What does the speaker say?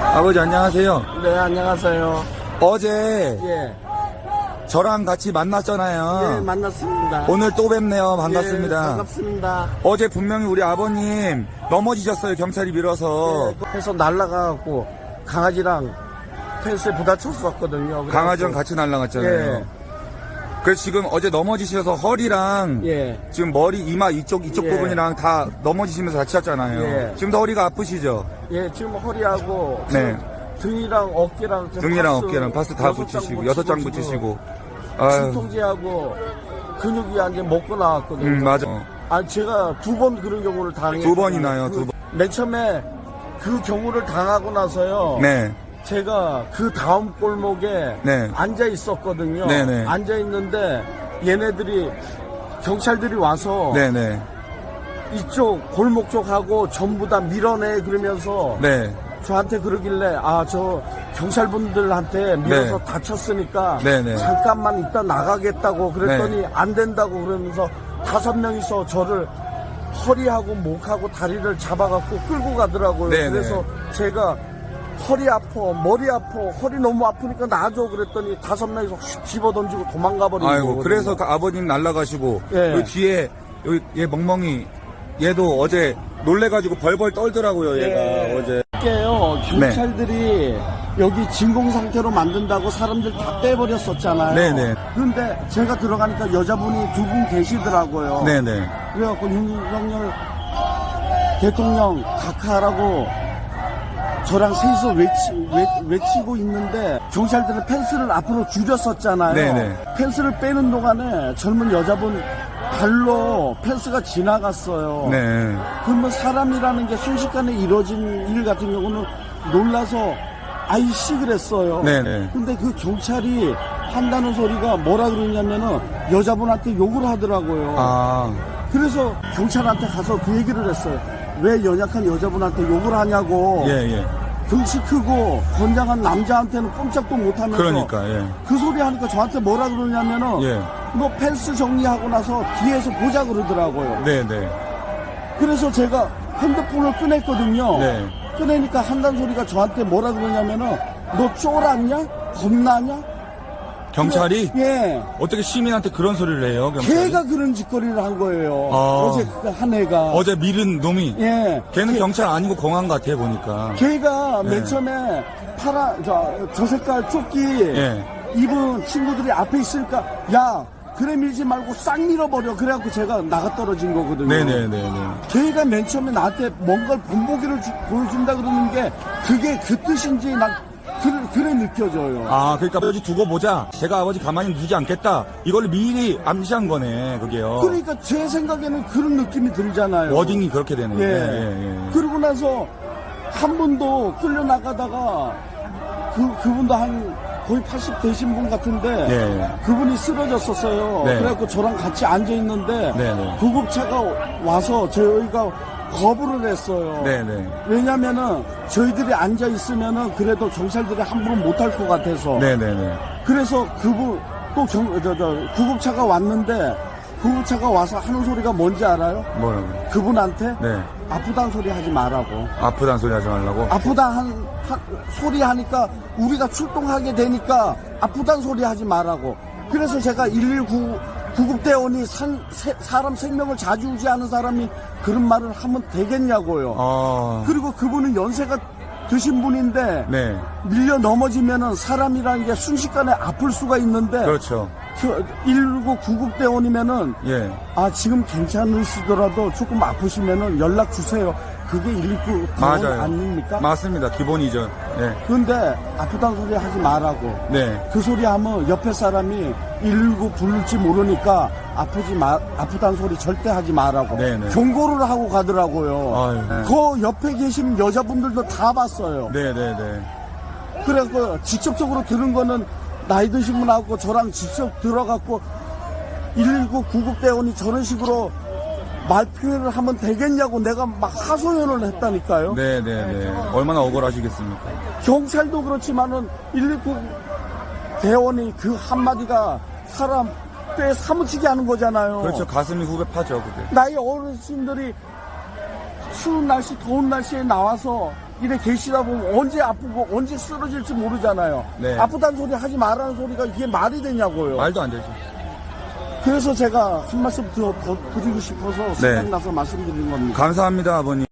아버지 안녕하세요. 네, 안녕하세요. 어제 예. 저랑 같이 만났잖아요. 예, 만났습니다. 오늘 또 뵙네요. 예, 반갑습니다. 반갑습니다. 어제 분명히 우리 아버님 넘어지셨어요. 경찰이 밀어서. 예, 해서 날라가갖고 강아지랑 펜스에 부딪혔었거든요. 강아지랑 같이 날라갔잖아요. 예. 그래서 지금 어제 넘어지셔서 허리랑 예. 지금 머리 이마 이쪽 이쪽 예. 부분이랑 다 넘어지시면서 다치셨잖아요. 예. 지금도 허리가 아프시죠? 예, 지금 허리하고 네. 지금 등이랑 어깨랑 지금 등이랑 파스 어깨랑 파스 다 여섯 장 붙이시고 여섯 장 붙이시고. 아유, 진통제하고 근육이 완전 먹고 나왔거든요. 음 맞아. 아, 제가 두 번 그런 경우를 당했어요. 두 번이나요, 두 번. 맨 처음에 그 경우를 당하고 나서요. 네. 제가 그 다음 골목에 네. 앉아 있었거든요. 네네. 앉아 있는데 얘네들이 경찰들이 와서 네네. 이쪽 골목 쪽하고 전부 다 밀어내 그러면서 네. 저한테 그러길래 아 저 경찰분들한테 밀어서 네. 다쳤으니까 네네. 잠깐만 이따 나가겠다고 그랬더니 네. 안 된다고 그러면서 다섯 명이서 저를 허리하고 목하고 다리를 잡아갖고 끌고 가더라고요. 네네. 그래서 제가 허리 아파, 머리 아파, 허리 너무 아프니까 놔줘 그랬더니 다섯 명이서 휙 집어 던지고 도망가 버린 아이고 거거든요. 그래서 그 아버님 날라가시고 예. 여기 뒤에 여기 얘 멍멍이 얘도 어제 놀래가지고 벌벌 떨더라고요 얘가 예. 어제 게요 네. 경찰들이 여기 진공 상태로 만든다고 사람들 다 빼버렸었잖아요. 네네. 그런데 제가 들어가니까 여자분이 두 분 계시더라고요. 네네 그래갖고 윤석열 대통령 각하라고 저랑 셋이서 외치, 외, 외치 고 있는데 경찰들은 펜스를 앞으로 줄였었잖아요. 네네. 펜스를 빼는 동안에 젊은 여자분 발로 펜스가 지나갔어요. 네 그러면 사람이라는 게 순식간에 이루어진 일 같은 경우는 놀라서 아이씨 그랬어요. 네네. 근데 그 경찰이 한다는 소리가 뭐라 그러냐면은 여자분한테 욕을 하더라고요. 아 그래서 경찰한테 가서 그 얘기를 했어요. 왜 연약한 여자분한테 욕을 하냐고. 예 예 등치 크고 건장한 남자한테는 꼼짝도 못하면서 그러니까 예 그 소리 하니까 저한테 뭐라 그러냐면은 예. 너 펜스 정리하고 나서 뒤에서 보자 그러더라고요. 네 네 그래서 제가 핸드폰을 꺼냈거든요. 네. 꺼내니까 한단 소리가 저한테 뭐라 그러냐면은 너 쫄았냐? 겁나냐? 경찰이 예. 어떻게 시민한테 그런 소리를 해요 경찰이 걔가 그런 짓거리를 한 거예요. 아. 어제 그한 애가. 어제 밀은 놈이 예. 걔는 걔- 경찰 아니고 공안 같아 보니까 걔가 네. 맨 처음에 파라 저, 저 색깔 조끼 예. 입은 친구들이 앞에 있으니까 야 그래 밀지 말고 싹 밀어버려 그래갖고 제가 나가 떨어진 거거든요. 네네네네 걔가 맨 처음에 나한테 뭔가를 본보기를 주- 보여준다 그러는 게 그게 그 뜻인지 난 그래, 그래 느껴져요. 아 그러니까 아버지 두고 보자 제가 아버지 가만히 두지 않겠다 이걸 미리 암시한 거네 그게요 그러니까 제 생각에는 그런 느낌이 들잖아요. 워딩이 그렇게 되네요 예. 예, 예. 그러고 나서 한 분도 끌려 나가다가 그 그분도 한 거의 80 되신 분 같은데 예. 그분이 쓰러졌었어요. 네. 그래갖고 저랑 같이 앉아 있는데 네, 네. 구급차가 와서 저희가 거부를 했어요. 네네 왜냐면은 저희들이 앉아 있으면은 그래도 경찰들이 함부로 못할 것 같아서. 네네네 그래서 그분 또 경, 저, 저, 구급차가 왔는데 구급차가 와서 하는 소리가 뭔지 알아요? 뭐라고 그분한테 네 아프다는 소리 하지 말라고. 아프다는 소리 하지 말라고 한, 한 소리 하니까 우리가 출동하게 되니까 아프다는 소리 하지 말라고. 그래서 제가 119 구급대원이 산- 세- 사람 생명을 좌지우지하는 사람이 그런 말을 하면 되겠냐고요. 아 그리고 그분은 연세가 드신 분인데 네 밀려 넘어지면은 사람이라는 게 순식간에 아플 수가 있는데 그렇죠 119 구급대원이면은 예 아 지금 괜찮으시더라도 조금 아프시면은 연락 주세요. 그게 119 대원 맞아요 아닙니까? 맞습니다 기본이죠 네 근데 아프다는 소리 하지 말라고. 네. 그 소리 하면 옆에 사람이 119 부를지 모르니까 아프지 마, 아프다는 소리 절대 하지 말라고. 네네. 경고를 하고 가더라고요. 아유, 네. 그 옆에 계신 여자분들도 다 봤어요. 네 네 네 그래갖고 직접적으로 들은 거는 나이 드신 분하고 저랑 직접 들어갖고 119 구급대원이 저런 식으로 말 표현을 하면 되겠냐고 내가 막 하소연을 했다니까요. 네네네 얼마나 억울하시겠습니까 경찰도 그렇지만은 119 대원이 그 한마디가 사람 뼈에 사무치게 하는 거잖아요. 그렇죠 가슴이 후배 파죠 그게 나이 어르신들이 추운 날씨, 더운 날씨에 나와서 이래 계시다 보면 언제 아프고 언제 쓰러질지 모르잖아요. 네. 아프다는 소리 하지 말라는 소리가 이게 말이 되냐고요. 말도 안 되죠. 그래서 제가 한 말씀 더, 더 드리고 싶어서 네. 생각나서 말씀드린 겁니다. 감사합니다, 아버님.